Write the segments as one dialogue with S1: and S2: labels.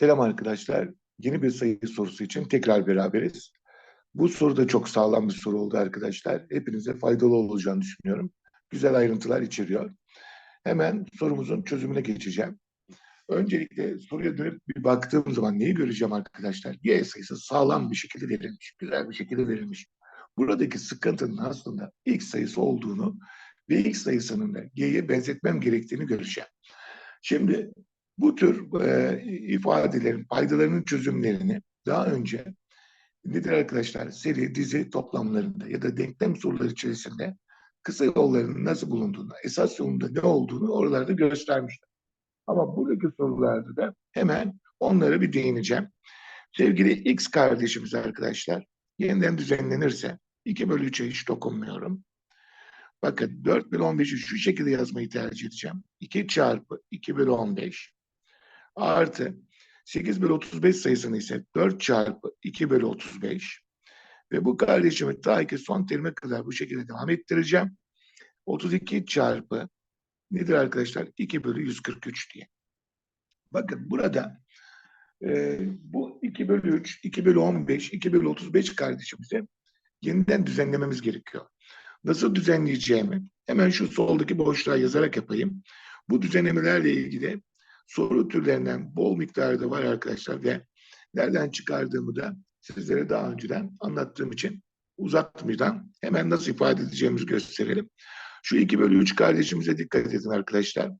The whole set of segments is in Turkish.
S1: Selam arkadaşlar. Yeni bir sayı sorusu için tekrar beraberiz. Bu soru da çok sağlam bir soru oldu arkadaşlar. Hepinize faydalı olacağını düşünüyorum. Güzel ayrıntılar içeriyor. Hemen sorumuzun çözümüne geçeceğim. Öncelikle soruya dönüp bir baktığım zaman neyi göreceğim arkadaşlar? Y sayısı sağlam bir şekilde verilmiş, güzel bir şekilde verilmiş. Buradaki sıkıntının aslında x sayısı olduğunu ve x sayısının da y'ye benzetmem gerektiğini göreceğim. Şimdi bu tür e, ifadelerin paydalarının çözümlerini daha önce nedir arkadaşlar seri dizi toplamlarında ya da denklem soruları içerisinde kısa yollarının nasıl bulunduğunu, esas yolunda ne olduğunu oralarda göstermişler. Ama buradaki sorularda da hemen onlara bir değineceğim. Sevgili X kardeşimiz arkadaşlar yeniden düzenlenirse 2 bölü 3'e hiç dokunmuyorum. Bakın 4 bölü 15'i şu şekilde yazmayı tercih edeceğim. 2 çarpı 2 bölü 15 artı 8 bölü 35 sayısını ise 4 çarpı 2 bölü 35 ve bu kardeşimi ta ki son terime kadar bu şekilde devam ettireceğim. 32 çarpı nedir arkadaşlar? 2 bölü 143 diye. Bakın burada e, bu 2 bölü 3, 2 bölü 15, 2 bölü 35 kardeşimize yeniden düzenlememiz gerekiyor. Nasıl düzenleyeceğimi hemen şu soldaki boşluğa yazarak yapayım. Bu düzenlemelerle ilgili soru türlerinden bol miktarda var arkadaşlar ve nereden çıkardığımı da sizlere daha önceden anlattığım için uzatmadan hemen nasıl ifade edeceğimizi gösterelim. Şu 2 bölü 3 kardeşimize dikkat edin arkadaşlar.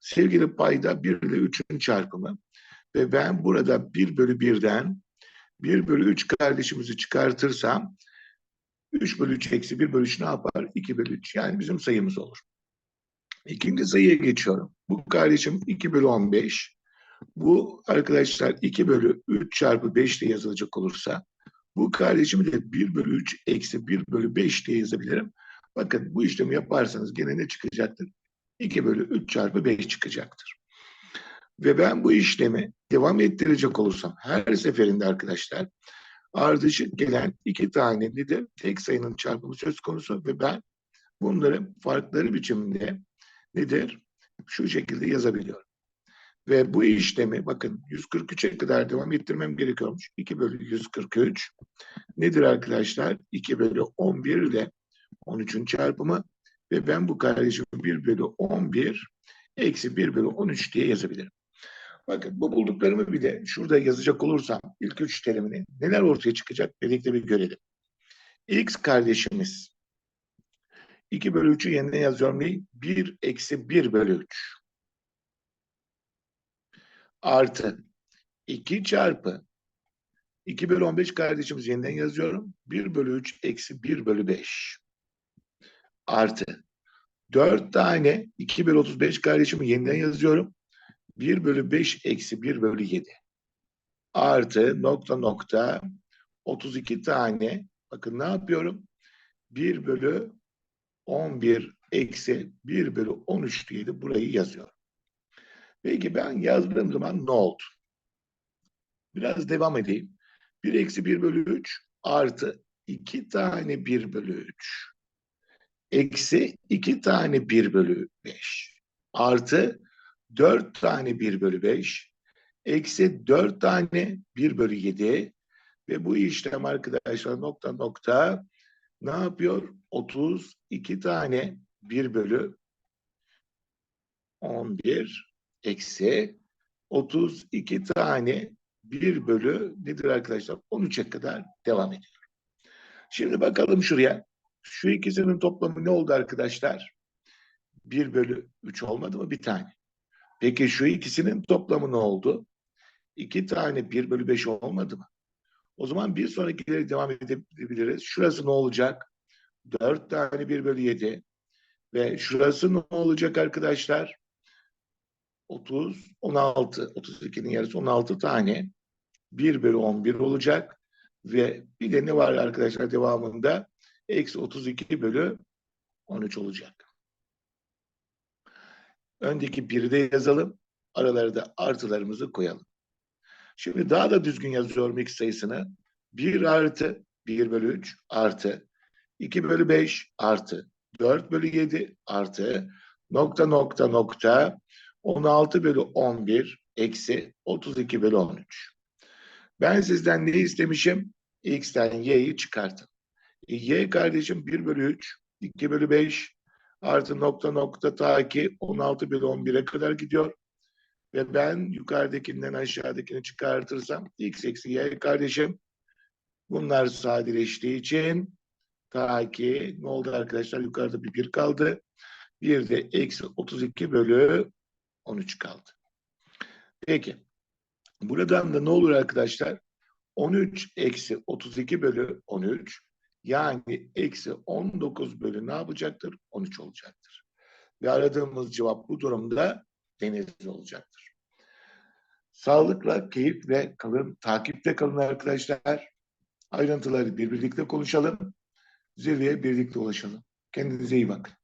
S1: Sevgili payda 1 ile 3'ün çarpımı ve ben burada 1 bölü 1'den 1 bölü 3 kardeşimizi çıkartırsam 3 bölü 3 eksi 1 bölü 3 ne yapar? 2 bölü 3 yani bizim sayımız olur. İkinci sayıya geçiyorum. Bu kardeşim 2 bölü 15. Bu arkadaşlar 2 bölü 3 çarpı 5 diye yazılacak olursa bu kardeşimi de 1 bölü 3 eksi 1 bölü 5 diye yazabilirim. Bakın bu işlemi yaparsanız gene ne çıkacaktır? 2 bölü 3 çarpı 5 çıkacaktır. Ve ben bu işlemi devam ettirecek olursam her seferinde arkadaşlar ardışık gelen iki tane nedir? Tek sayının çarpımı söz konusu ve ben bunları farkları biçiminde nedir? Şu şekilde yazabiliyorum. Ve bu işlemi bakın 143'e kadar devam ettirmem gerekiyormuş. 2 bölü 143 nedir arkadaşlar? 2 bölü 11 ile 13'ün çarpımı ve ben bu kardeşimi 1 bölü 11 eksi 1 bölü 13 diye yazabilirim. Bakın bu bulduklarımı bir de şurada yazacak olursam ilk üç terimini neler ortaya çıkacak birlikte bir görelim. X kardeşimiz 2 bölü 3'ü yeniden yazıyorum neyi? 1 eksi 1 bölü 3 artı 2 çarpı 2 bölü 15 kardeşimiz yeniden yazıyorum. 1 bölü 3 eksi 1 bölü 5 artı 4 tane 2 bölü 35 kardeşimi yeniden yazıyorum. 1 bölü 5 eksi 1 bölü 7 artı nokta nokta 32 tane bakın ne yapıyorum? 1 bölü 11 eksi 1 bölü 13 diye burayı yazıyorum. Peki ben yazdığım zaman ne oldu? Biraz devam edeyim. 1 eksi 1 bölü 3 artı 2 tane 1 bölü 3 eksi 2 tane 1 bölü 5 artı 4 tane 1 bölü 5 eksi 4 tane 1 bölü 7 ve bu işlem arkadaşlar nokta nokta ne yapıyor? 32 tane 1 bölü 11 eksi 32 tane 1 bölü nedir arkadaşlar? 13'e kadar devam ediyor. Şimdi bakalım şuraya. Şu ikisinin toplamı ne oldu arkadaşlar? 1 bölü 3 olmadı mı? Bir tane. Peki şu ikisinin toplamı ne oldu? 2 tane 1 bölü 5 olmadı mı? O zaman bir sonrakileri devam edebiliriz. Şurası ne olacak? 4 tane 1 bölü 7. Ve şurası ne olacak arkadaşlar? 30, 16, 32'nin yarısı 16 tane 1 bölü 11 olacak. Ve bir de ne var arkadaşlar devamında? Eksi 32 bölü 13 olacak. Öndeki 1'i de yazalım. Aralara da artılarımızı koyalım. Şimdi daha da düzgün yazıyorum x sayısını. 1 artı 1 bölü 3 artı 2 bölü 5 artı 4 bölü 7 artı nokta nokta nokta 16 bölü 11 eksi 32 bölü 13. Ben sizden ne istemişim? X'ten Y'yi çıkartın. E, Y kardeşim 1 bölü 3, 2 bölü 5 artı nokta nokta ta ki 16 bölü 11'e kadar gidiyor. Ve ben yukarıdakinden aşağıdakini çıkartırsam X eksi Y kardeşim bunlar sadeleştiği için ta ki ne oldu arkadaşlar? Yukarıda bir 1 kaldı. Bir de eksi 32 bölü 13 kaldı. Peki. Buradan da ne olur arkadaşlar? 13 eksi 32 bölü 13 yani eksi 19 bölü ne yapacaktır? 13 olacaktır. Ve aradığımız cevap bu durumda deniz olacaktır. Sağlıkla, keyifle kalın, takipte kalın arkadaşlar. Ayrıntıları bir birlikte konuşalım. Zirveye birlikte ulaşalım. Kendinize iyi bakın.